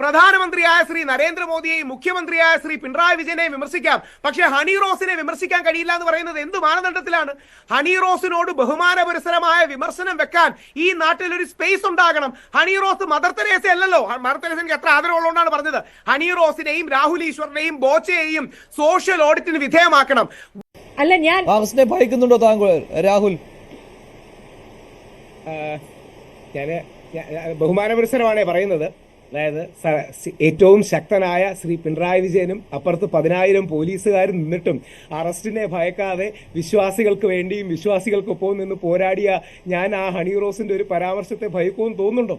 പ്രധാനമന്ത്രിയായ ശ്രീ നരേന്ദ്രമോദിയെയും മുഖ്യമന്ത്രിയായ ശ്രീ പിണറായി വിജയനെയും വിമർശിക്കാം. പക്ഷേ ഹണി റോസിനെ വിമർശിക്കാൻ കഴിയില്ല എന്ന് പറയുന്നത് എന്ത് മാനദണ്ഡത്തിലാണ്? ഹണി റോസിനോട് ബഹുമാനപുരസരമായ വിമർശനം വെക്കാൻ ഈ നാട്ടിൽ ഒരു സ്പേസ് ഉണ്ടാകണം. ഹണി റോസ് മദർ തെരേസ അല്ലല്ലോ. മദർ തെരേസ എനിക്ക് എത്ര ആദരവുള്ളതുകൊണ്ടാണ് പറഞ്ഞത്. ഹണി റോസിനെയും രാഹുൽ ഈശ്വറിനെയും ബോച്ചയെയും സോഷ്യൽ ഓഡിറ്റിന് വിധേയമാക്കണം. അല്ല ഞാൻ ഭയക്കുന്നുണ്ടോ താങ്കൾ രാഹുൽ? ഞാൻ ബഹുമാനപുരസരമാണ് പറയുന്നത്. അതായത് ഏറ്റവും ശക്തനായ ശ്രീ പിണറായി വിജയനും അപ്പുറത്ത് പതിനായിരം പോലീസുകാർ നിന്നിട്ടും അറസ്റ്റിനെ ഭയക്കാതെ വിശ്വാസികൾക്ക് വേണ്ടിയും വിശ്വാസികൾക്കൊപ്പം നിന്ന് പോരാടിയ ഞാൻ ആ ഹണി റോസിന്റെ ഒരു പരാമർശത്തെ ഭയക്കുമെന്ന് തോന്നുന്നുണ്ടോ?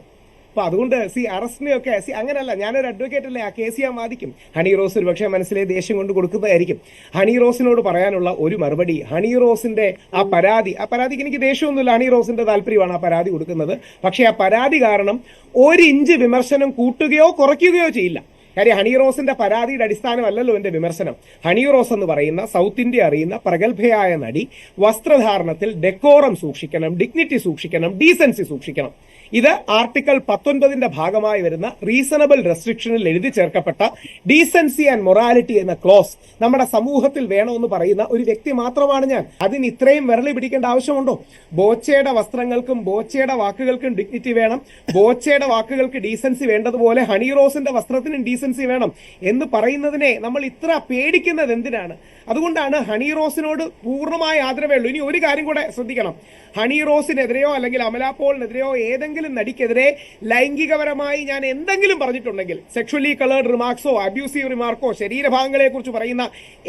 അപ്പൊ അതുകൊണ്ട് സി അറസ്റ്റിനെയൊക്കെ സി അങ്ങനല്ല ഞാനൊരു അഡ്വക്കേറ്റ് അല്ലേ ആ കേസ് ഞാൻ വാദിക്കും ഹണി റോസ് ഒരു പക്ഷേ മനസ്സിലെ ദേഷ്യം കൊണ്ട് കൊടുക്കുന്നതായിരിക്കും. ഹണി റോസിനോട് പറയാനുള്ള ഒരു മറുപടി ഹണി റോസിന്റെ ആ പരാതി ആ പരാതിക്ക് എനിക്ക് ദേഷ്യമൊന്നുമില്ല ഹണി റോസിന്റെ താല്പര്യമാണ് ആ പരാതി കൊടുക്കുന്നത്. പക്ഷേ ആ പരാതി കാരണം ഒരു ഇഞ്ച് വിമർശനം കൂട്ടുകയോ കുറയ്ക്കുകയോ ചെയ്യില്ല. കാര്യം ഹണി റോസിന്റെ പരാതിയുടെ അടിസ്ഥാനമല്ലല്ലോ എന്റെ വിമർശനം. ഹണി റോസ് എന്ന് പറയുന്ന സൗത്ത് ഇന്ത്യ അറിയുന്ന പ്രഗത്ഭയായ നടി വസ്ത്രധാരണത്തിൽ ഡെക്കോറം സൂക്ഷിക്കണം ഡിഗ്നിറ്റി സൂക്ഷിക്കണം ഡീസൻസി സൂക്ഷിക്കണം. ഇത് ആർട്ടിക്കിൾ പത്തൊൻപതിന്റെ ഭാഗമായി വരുന്ന റീസണബിൾ റെസ്ട്രിക്ഷനിൽ എഴുതി ചേർക്കപ്പെട്ട ഡീസൻസി ആൻഡ് മൊറാലിറ്റി എന്ന ക്ലോസ് നമ്മുടെ സമൂഹത്തിൽ വേണമെന്ന് പറയുന്ന ഒരു വ്യക്തി മാത്രമാണ് ഞാൻ. അതിന് ഇത്രയും വിരളി പിടിക്കേണ്ട ആവശ്യമുണ്ടോ? ബോച്ചയുടെ വസ്ത്രങ്ങൾക്കും ബോച്ചയുടെ വാക്കുകൾക്കും ഡിഗ്നിറ്റി വേണം. ബോച്ചയുടെ വാക്കുകൾക്ക് ഡീസൻസി വേണ്ടതുപോലെ ഹണി റോസിന്റെ വസ്ത്രത്തിനും ഡീസൻസി വേണം. എന്ന് പറയുന്നതിനെ നമ്മൾ ഇത്ര പേടിക്കുന്നത് എന്തിനാണ്? അതുകൊണ്ടാണ് ഹണി റോസിനോട് പൂർണമായ ആദരവേ ഉള്ളൂ ഇനി ഒരു കാര്യം കൂടെ ശ്രദ്ധിക്കണം. ഹണി റോസിനെതിരെയോ അല്ലെങ്കിൽ അമല പോളിനെതിരെയോ ഏതെങ്കിലും നടിക്കെതിരെ ലൈംഗികപരമായി ഞാൻ എന്തെങ്കിലും പറഞ്ഞിട്ടുണ്ടെങ്കിൽ സെക്ഷലി കളേർഡ് റിമാർക്സോ അബ്യൂസീവ് റിമാർക്കോ ശരീരഭാഗങ്ങളെ കുറിച്ച് പറയുന്ന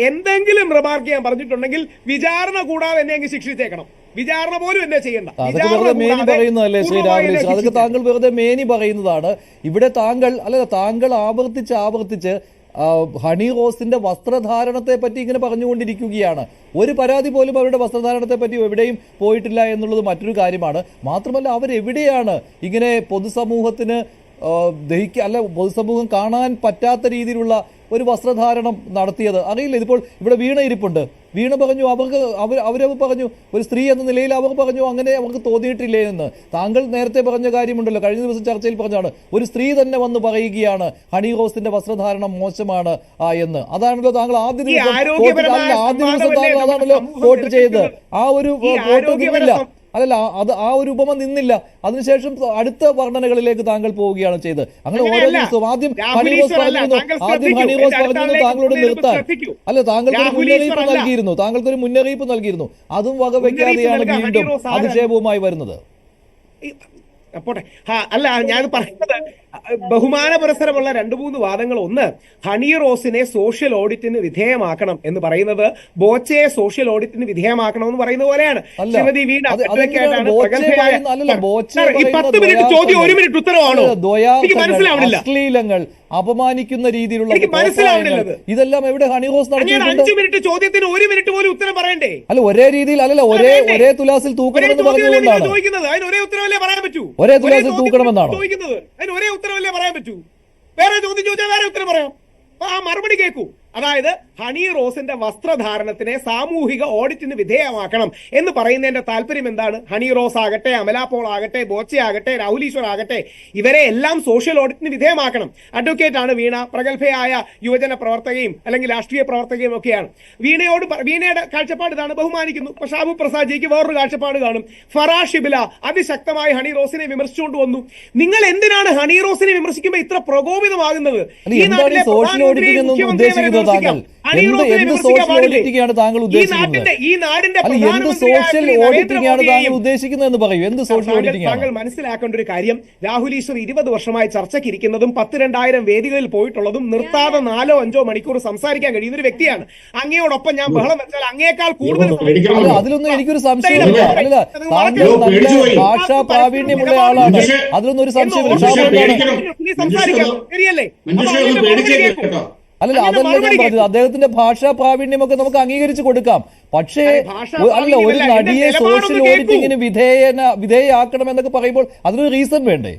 എന്തെങ്കിലും റിമാർക്ക് ഞാൻ പറഞ്ഞിട്ടുണ്ടെങ്കിൽ വിചാരണ കൂടാതെ എന്നെ അങ്ങ് ശിക്ഷിച്ചേക്കണം. വിചാരണ പോലും എന്നെ ചെയ്യണ്ട. മേനി പറയുന്നതല്ലേ ശ്രീ രാമകൃഷ്ണൻ അതൊക്കെ താങ്കൾ വെറുതെ മേനി പറയുന്നതാണ്. ഇവിടെ താങ്കൾ അല്ല താങ്കൾ ആവർത്തിച്ച് ആവർത്തിച്ച് ഹണി റോസിന്റെ വസ്ത്രധാരണത്തെ പറ്റി ഇങ്ങനെ പറഞ്ഞുകൊണ്ടിരിക്കുകയാണ്. ഒരു പരാതി പോലും അവരുടെ വസ്ത്രധാരണത്തെ പറ്റി എവിടെയും പോയിട്ടില്ല എന്നുള്ളത് മറ്റൊരു കാര്യമാണ്. മാത്രമല്ല അവരെവിടെയാണ് ഇങ്ങനെ പൊതുസമൂഹത്തിന് ദഹിക്കുക അല്ല പൊതുസമൂഹം കാണാൻ പറ്റാത്ത രീതിയിലുള്ള ഒരു വസ്ത്രധാരണം നടത്തിയത്? അറിയില്ല ഇതിപ്പോൾ ഇവിടെ വീണ ഇരിപ്പുണ്ട്. വീണ പറഞ്ഞു അവർക്ക് അവർ അവരവ് പറഞ്ഞു ഒരു സ്ത്രീ എന്ന നിലയിൽ അവർ പറഞ്ഞു അങ്ങനെ അവർക്ക് തോന്നിയിട്ടില്ലേ എന്ന്. താങ്കൾ നേരത്തെ പറഞ്ഞ കാര്യമുണ്ടല്ലോ കഴിഞ്ഞ ദിവസം ചർച്ചയിൽ പറഞ്ഞാണ് ഒരു സ്ത്രീ തന്നെ വന്ന് പറയുകയാണ് ഹണി റോസിന്റെ വസ്ത്രധാരണം മോശമാണ് ആ എന്ന്. അതാണല്ലോ താങ്കൾ ആദ്യ ദിവസം ആദ്യ ദിവസം താങ്കൾ അതാണല്ലോ വോട്ട് ചെയ്ത് ആ ഒരു വോട്ട് ആരോഗ്യപര അല്ലല്ല അത് ആ ഒരു ഉപമ നിന്നില്ല. അതിനുശേഷം അടുത്ത വർണനകളിലേക്ക് താങ്കൾ പോവുകയാണ് ചെയ്ത് അങ്ങനെ ഓരോ. ദിവസവും ആദ്യം ഹണിറോസ്. പറഞ്ഞിരുന്നു. ആദ്യം ഹണിറോസ് ഹണി റോസ് പറഞ്ഞിരുന്നു താങ്കളോട് നിർത്താൻ. അല്ല താങ്കൾക്ക് ഒരു മുന്നറിയിപ്പ് നൽകിയിരുന്നു. താങ്കൾക്ക് ഒരു മുന്നറിയിപ്പ് നൽകിയിരുന്നു. അതും വകവെക്കാതെയാണ് വീണ്ടും അധിക്ഷേപവുമായി വരുന്നത്. പോട്ടെ. അല്ല ഞാൻ പറയുന്നത് ബഹുമാന പുരസരമുള്ള രണ്ട് മൂന്ന് വാദങ്ങൾ. ഒന്ന് ഹണി റോസിനെ സോഷ്യൽ ഓഡിറ്റിന് വിധേയമാക്കണം എന്ന് പറയുന്നത് ബോച്ചയെ സോഷ്യൽ ഓഡിറ്റിന് വിധേയമാക്കണം എന്ന് പറയുന്ന പോലെയാണ്. ശ്രീമതി വീണ പത്ത് മിനിറ്റ് ചോദ്യം ഒരു മിനിറ്റ് ഉത്തരവാണോ മനസ്സിലാവണില്ല. അശ്ലീലങ്ങൾ. അപമാനിക്കുന്ന രീതിയിലുള്ള ഇതെല്ലാം എവിടെ ഹണി നടത്തിയിട്ടുണ്ട്? അഞ്ചു മിനിറ്റ് ചോദ്യത്തിന് ഒരു മിനിറ്റ് പോലും ഉത്തരം പറയണ്ടേ? അല്ല ഒരേ രീതിയിൽ അല്ലല്ല ഒരേ ഒരേ തുലാസിൽ തൂക്കണമെന്ന് പറഞ്ഞുകൊണ്ടാണ് ഒരേ ഉത്തരവല്ലേ പറയാൻ പറ്റൂ? ഒരേ തുലാസിൽ തൂക്കണമെന്നാണ്? ഒരേ ഉത്തരവല്ലേ പറയാൻ പറ്റൂ? വേറെ ചോദ്യം ചോദിച്ചാൽ വേറെ ഉത്തരം പറയാം. ആ മറുപടി കേൾക്കൂ അതായത് ഹണി റോസിന്റെ വസ്ത്രധാരണത്തിനെ സാമൂഹിക ഓഡിറ്റിന് വിധേയമാക്കണം എന്ന് പറയുന്നതിന്റെ താല്പര്യം എന്താണ്? ഹണി റോസ് ആകട്ടെ അമലാപോൾ ആകട്ടെ ബോച്ചെ ആകട്ടെ രാഹുൽ ഈശ്വർ ആകട്ടെ ഇവരെ എല്ലാം സോഷ്യൽ ഓഡിറ്റിന് വിധേയമാക്കണം. അഡ്വക്കേറ്റ് ആണ് വീണ പ്രഗത്ഭയായ യുവജന പ്രവർത്തകയും അല്ലെങ്കിൽ രാഷ്ട്രീയ പ്രവർത്തകയും ഒക്കെയാണ്. വീണയോട് വീണയുടെ കാഴ്ചപ്പാട് ഇതാണ് ബഹുമാനിക്കുന്നു. ഷാബു പ്രസാദ്ജിക്ക് വേറൊരു കാഴ്ചപ്പാട് കാണും. ഫറാ ഷിബില അതിശക്തമായി ഹണി റോസിനെ വിമർശിച്ചുകൊണ്ട് വന്നു. നിങ്ങൾ എന്തിനാണ് ഹണി റോസിനെ വിമർശിക്കുമ്പോൾ ഇത്ര പ്രകോപിതമാകുന്നത്? ഈ നാട്ടിലെ പ്രധാനമന്ത്രി എന്ന് ഉദ്ദേശിക്കുന്നത് താങ്കൾ? എന്ത് എന്ത് സോഷ്യൽ ഓഡിറ്റിംഗ് ആണ് താങ്കൾ ഉദ്ദേശിക്കുന്നത്? ഈ നാടിന്റെ അല്ല എന്ത് സോഷ്യൽ ഓഡിറ്റിംഗ് ആണ് താങ്കൾ ഉദ്ദേശിക്കുന്നത് എന്ന് പറയൂ. എന്ത് സോഷ്യൽ ഓഡിറ്റിംഗ് താങ്കൾ മനസ്സിലാക്കേണ്ട ഒരു കാര്യം. രാഹുൽ ഈശ്വർ ഇരുപത് വർഷമായി ചർച്ചയ്ക്ക് ഇരിക്കുന്നതും പത്ത് രണ്ടായിരം വേദികളിൽ പോയിട്ടുള്ളതും നിർത്താതെ നാലോ അഞ്ചോ മണിക്കൂർ സംസാരിക്കാൻ കഴിയുന്ന ഒരു വ്യക്തിയാണ്. അങ്ങയോടൊപ്പം ഞാൻ ബഹളം വെച്ചാൽ അങ്ങേക്കാൾ കൂടുതൽ അതിലൊന്നും എനിക്കൊരു സംശയമില്ല അല്ല താങ്കൾ നല്ല ഭാഷാ പ്രാവീണ്യമുള്ള ആളാണ്. അതിലൊന്നും ഒരു സംശയമില്ല. ശരിയല്ലേ? അല്ലല്ല അതല്ല ഞാൻ പറഞ്ഞത്. അദ്ദേഹത്തിന്റെ ഭാഷാ പ്രാവീണ്യമൊക്കെ നമുക്ക് അംഗീകരിച്ചു കൊടുക്കാം. പക്ഷേ അല്ല ഒരു നടിയെ സോഷ്യൽ. ഓഡിറ്റിങ്ങിന് വിധേയന വിധേയയാക്കണം എന്നൊക്കെ പറയുമ്പോൾ അതിനൊരു റീസൺ വേണ്ടേ?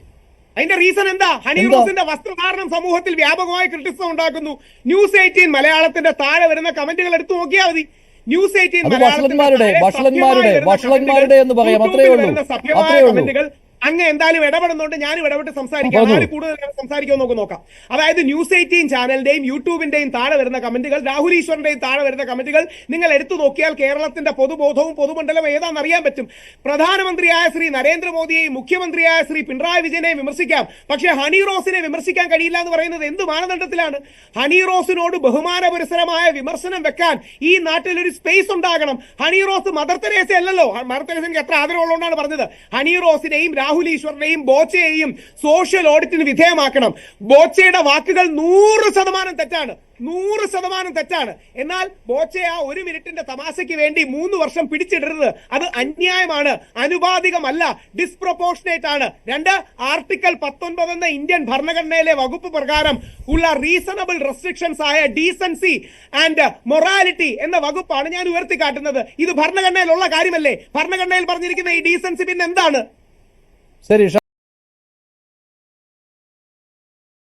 അതിന്റെ റീസൺ എന്താ? ഹണി? റോസിന്റെ വസ്ത്രധാരണം സമൂഹത്തിൽ വ്യാപകമായി ക്രിട്ടിസം ഉണ്ടാക്കുന്നു. ന്യൂസ് എയ്റ്റീൻ മലയാളത്തിന്റെ താഴെ വരുന്ന കമന്റുകൾ എടുത്തു നോക്കിയാൽ മതി. ന്യൂസ് എയ്റ്റീൻ മലയാളത്തിന്റെ വഷളന്മാരുടെ വഷളന്മാരുടെ വഷളന്മാരുടെ എന്ന് പറയാം. അത്രേ ഉള്ളൂ. അത്രേ ഉള്ളൂ. അങ്ങ് എന്തായാലും ഇടപെടുന്നുണ്ട്. ഞാനും ഇടപെട്ട് സംസാരിക്കാം. ആര് കൂടുതൽ സംസാരിക്കുമോ നോക്ക് നോക്കാം. അതായത് ന്യൂസ് എയ്റ്റീൻ ചാനലിന്റെയും യൂട്യൂബിന്റെയും താഴെ വരുന്ന കമന്റുകൾ രാഹുൽ ഈശ്വറിന്റെയും താഴെ വരുന്ന കമന്റുകൾ നിങ്ങൾ എടുത്തു നോക്കിയാൽ കേരളത്തിന്റെ പൊതുബോധവും പൊതുമണ്ഡലം ഏതാണെന്ന് അറിയാൻ പറ്റും. പ്രധാനമന്ത്രിയായ ശ്രീ നരേന്ദ്രമോദിയെയും മുഖ്യമന്ത്രിയായ ശ്രീ പിണറായി വിജയനെയും വിമർശിക്കാം. പക്ഷേ ഹണി റോസിനെ വിമർശിക്കാൻ കഴിയില്ല എന്ന് പറയുന്നത് എന്ത് മാനദണ്ഡത്തിലാണ്? ഹണി റോസിനോട് ബഹുമാനപുരസരമായ വിമർശനം വെക്കാൻ ഈ നാട്ടിൽ ഒരു സ്പേസ് ഉണ്ടാകണം. ഹണി റോസ് മദർ തെരേസ അല്ലല്ലോ മദർ തെരേസ എത്ര ആദരവുള്ളതുകൊണ്ടാണ് പറഞ്ഞത്. ഹണി റോസിനെയും രാഹുൽ ഈശ്വറിനെയും ബോച്ചയെയും സോഷ്യൽ ഓഡിറ്റിന് വിധേയമാക്കണം. ബോച്ചയുടെ വാക്കുകൾ നൂറ് ശതമാനം തെറ്റാണ്. നൂറ് ശതമാനം തെറ്റാണ്. എന്നാൽ ബോച്ചെ ആ ഒരു മിനിറ്റിന്റെ തമാശയ്ക്ക് വേണ്ടി മൂന്ന് വർഷം പിടിച്ചിടരുത്. അത് അന്യായമാണ്. അനുപാതികമല്ല ഡിസ്പ്രപ്പോർഷനേറ്റ് ആണ്. രണ്ട് ആർട്ടിക്കൽ പത്തൊൻപത് എന്ന ഇന്ത്യൻ ഭരണഘടനയിലെ വകുപ്പ് പ്രകാരം ഉള്ള റീസണബിൾ റെസ്ട്രിക്ഷൻസ് ആയ ഡീസൻസി ആൻഡ് മൊറാലിറ്റി എന്ന വകുപ്പാണ് ഞാൻ ഉയർത്തിക്കാട്ടുന്നത്. ഇത് ഭരണഘടനയിലുള്ള കാര്യമല്ലേ? ഭരണഘടനയിൽ പറഞ്ഞിരിക്കുന്ന ഈ ഡീസൻസി പിന്നെ എന്താണ്? ശരി